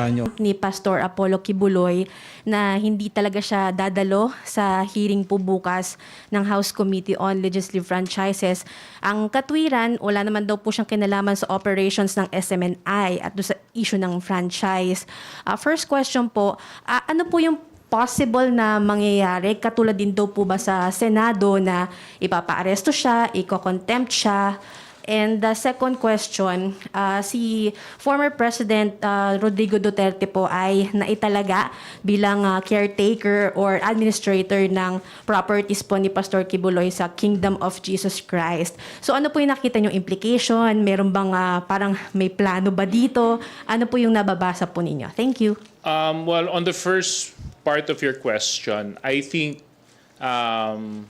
puntahan nyo. ni Pastor Apollo Kibuloy na hindi talaga siya dadalo sa hearing po bukas ng House Committee on Legislative Franchises. Ang katwiran, wala naman daw po siyang kinalaman sa operations ng SMNI at sa issue ng franchise. Ah, first question po, ah, ano po yung possible na mangyayari? Katulad din daw po ba sa Senado na ipapaaresto siya, iko-contempt siya, And the second question, uh, si former President uh, Rodrigo Duterte po ay naitalaga bilang uh, caretaker or administrator ng properties po ni Pastor Kibuloy sa Kingdom of Jesus Christ. So ano po yung nakita niyong implication? Meron bang uh, parang may plano ba dito? Ano po yung nababasa po ninyo? Thank you. Um, well, on the first part of your question, I think um,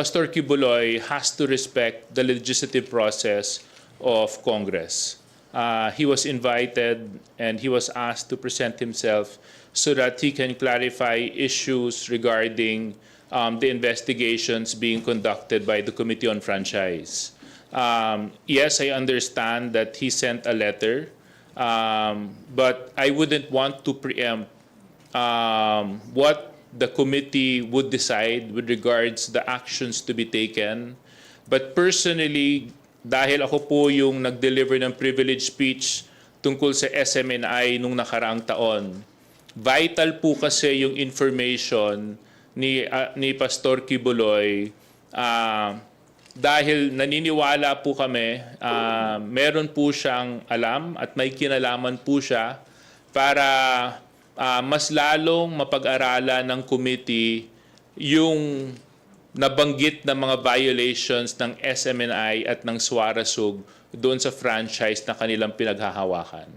Pastor Kibuloy has to respect the legislative process of Congress. Uh, he was invited and he was asked to present himself so that he can clarify issues regarding um, the investigations being conducted by the Committee on Franchise. Um, yes, I understand that he sent a letter, um, but I wouldn't want to preempt um, what the committee would decide with regards the actions to be taken. But personally, dahil ako po yung nag-deliver ng privilege speech tungkol sa SMNI nung nakaraang taon, vital po kasi yung information ni ah, ni Pastor Kibuloy ah, dahil naniniwala po kami, ah, meron po siyang alam at may kinalaman po siya para ah, mas lalong mapag-aralan ng committee yung nabanggit na mga violations ng SMNI at ng Suarasug doon sa franchise na kanilang pinaghahawakan.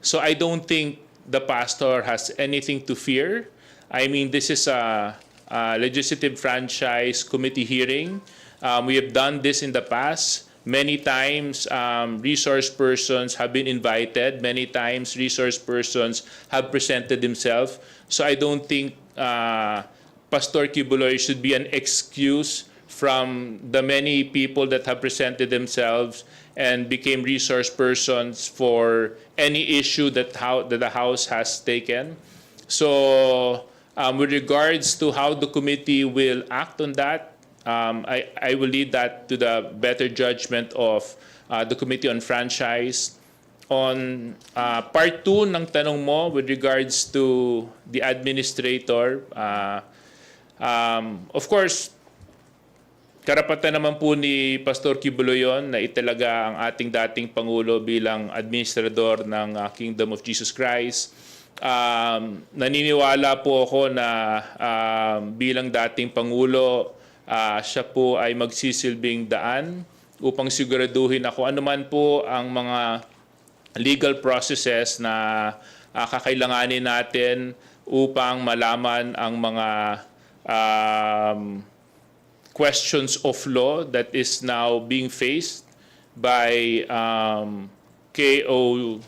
So I don't think the pastor has anything to fear. I mean, this is a, a legislative franchise committee hearing. Um, we have done this in the past. Many times, um, resource persons have been invited. Many times, resource persons have presented themselves. So I don't think uh, Pastor Kibuloy should be an excuse from the many people that have presented themselves and became resource persons for any issue that, how, that the House has taken. So, um, with regards to how the committee will act on that, um, I, I will leave that to the better judgment of uh, the Committee on Franchise. On uh, part 2 ng tanong mo with regards to the administrator, uh, um, of course, karapatan naman po ni Pastor Kibulo yon na italaga ang ating dating Pangulo bilang administrador ng uh, Kingdom of Jesus Christ. Um, naniniwala po ako na um, bilang dating Pangulo, uh, siya po ay magsisilbing daan upang siguraduhin ako anuman po ang mga legal processes na uh, kakailanganin natin upang malaman ang mga um, questions of law that is now being faced by um, KO,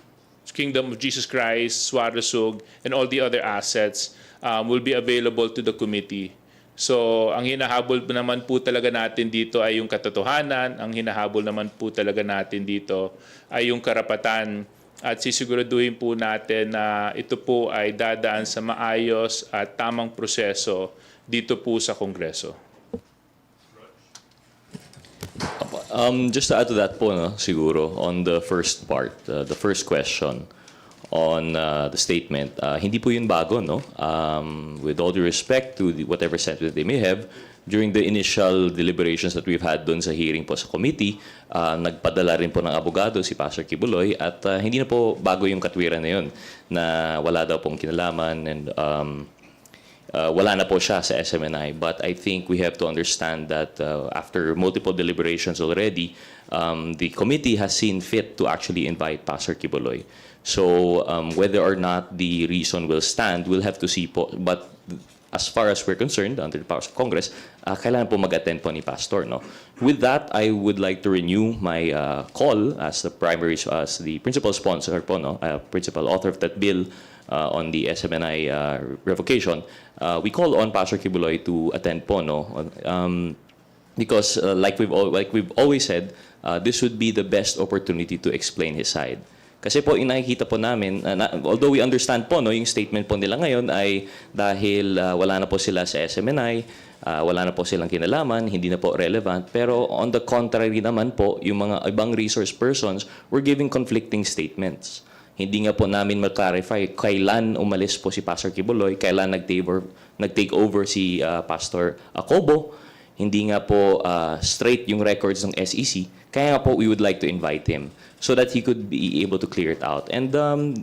Kingdom of Jesus Christ, Suarezug, and all the other assets um, will be available to the committee. So, ang hinahabol naman po talaga natin dito ay yung katotohanan, ang hinahabol naman po talaga natin dito ay yung karapatan. At sisiguraduhin po natin na ito po ay dadaan sa maayos at tamang proseso dito po sa Kongreso. Um, just to add to that po, no, siguro, on the first part, uh, the first question on uh, the statement, uh, hindi po yun bago, no? Um, with all due respect to the, whatever sentiment they may have, during the initial deliberations that we've had doon sa hearing po sa committee, uh, nagpadala rin po ng abogado si Pastor Kibuloy at uh, hindi na po bago yung katwiran na yun na wala daw pong kinalaman and um, uh, wala na po siya sa SMNI. But I think we have to understand that uh, after multiple deliberations already, um, the committee has seen fit to actually invite Pastor Kibuloy. So um, whether or not the reason will stand, we'll have to see po. But as far as we're concerned, under the powers of Congress, uh, kailangan po mag-attend po ni Pastor. No? With that, I would like to renew my uh, call as the primary, as the principal sponsor po, no? uh, principal author of that bill uh, on the SMNI uh, revocation. Uh, we call on Pastor Kibuloy to attend po, no? Um, because uh, like we've al- like we've always said, uh, this would be the best opportunity to explain his side. Kasi po, yung nakikita po namin, uh, na- although we understand po, no, yung statement po nila ngayon ay dahil uh, wala na po sila sa SMNI, uh, wala na po silang kinalaman, hindi na po relevant. Pero on the contrary naman po, yung mga ibang resource persons were giving conflicting statements. Hindi nga po namin ma-clarify kailan umalis po si Pastor Kibuloy, kailan nag-take over, nag-take over si uh, Pastor Acobo. Hindi nga po uh, straight yung records ng SEC. Kaya nga po we would like to invite him so that he could be able to clear it out. And um,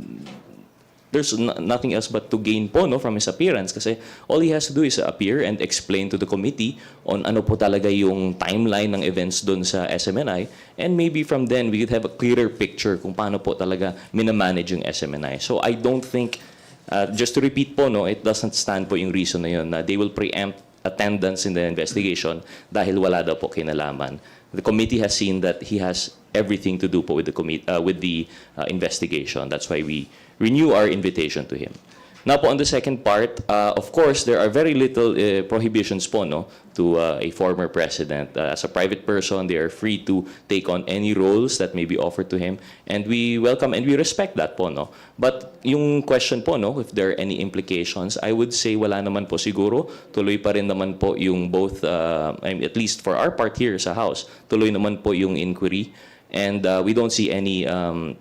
there's no- nothing else but to gain po no, from his appearance kasi all he has to do is appear and explain to the committee on ano po talaga yung timeline ng events doon sa SMNI and maybe from then we could have a clearer picture kung paano po talaga minamanage yung SMNI. So I don't think, uh, just to repeat po, no, it doesn't stand po yung reason na yun na they will preempt attendance in the investigation dahil wala daw po kinalaman. The committee has seen that he has everything to do po with the uh, with the uh, investigation. That's why we renew our invitation to him. Now po on the second part, uh, of course, there are very little uh, prohibitions po no, to uh, a former president. Uh, as a private person, they are free to take on any roles that may be offered to him. And we welcome and we respect that po. No? But yung question po, no, if there are any implications, I would say wala naman po siguro. Tuloy pa rin naman po yung both, uh, I mean, at least for our part here sa House, tuloy naman po yung inquiry. And uh, we don't see any um,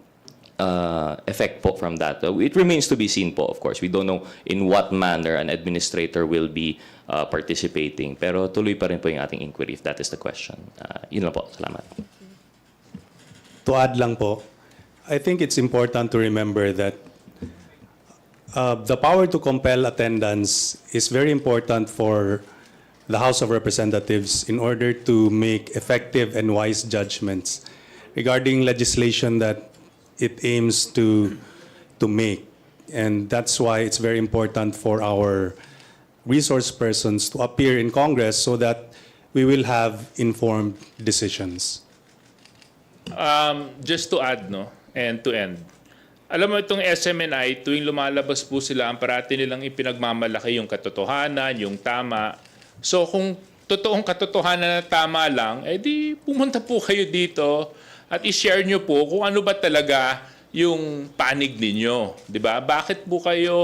uh, effect po from that. Uh, it remains to be seen po, of course. We don't know in what manner an administrator will be uh, participating. Pero tuloy pa rin po yung ating inquiry if that is the question. Uh, yun lang po. Salamat. To add lang po, I think it's important to remember that uh, the power to compel attendance is very important for the House of Representatives in order to make effective and wise judgments regarding legislation that it aims to, to make. And that's why it's very important for our resource persons to appear in Congress so that we will have informed decisions. Um, just to add, no, and to end. Alam mo itong SMNI, tuwing lumalabas po sila, ang parati nilang ipinagmamalaki yung katotohanan, yung tama. So kung totoong katotohanan na tama lang, eh pumunta po kayo dito at i-share nyo po kung ano ba talaga yung panig ninyo. Di ba? Bakit po kayo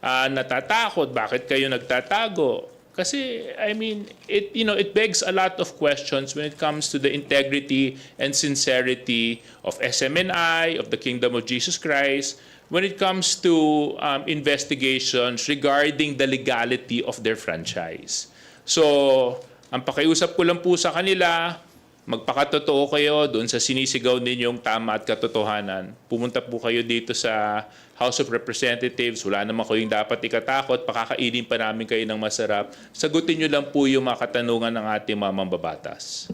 ah, natatakot? Bakit kayo nagtatago? Kasi I mean, it you know, it begs a lot of questions when it comes to the integrity and sincerity of SMNI, of the Kingdom of Jesus Christ, when it comes to um, investigations regarding the legality of their franchise. So, ang pakiusap ko lang po sa kanila, magpakatotoo kayo doon sa sinisigaw ninyong tama at katotohanan. Pumunta po kayo dito sa House of Representatives. Wala naman kayong dapat ikatakot. Pakakainin pa namin kayo ng masarap. Sagutin nyo lang po yung mga katanungan ng ating mga mambabatas.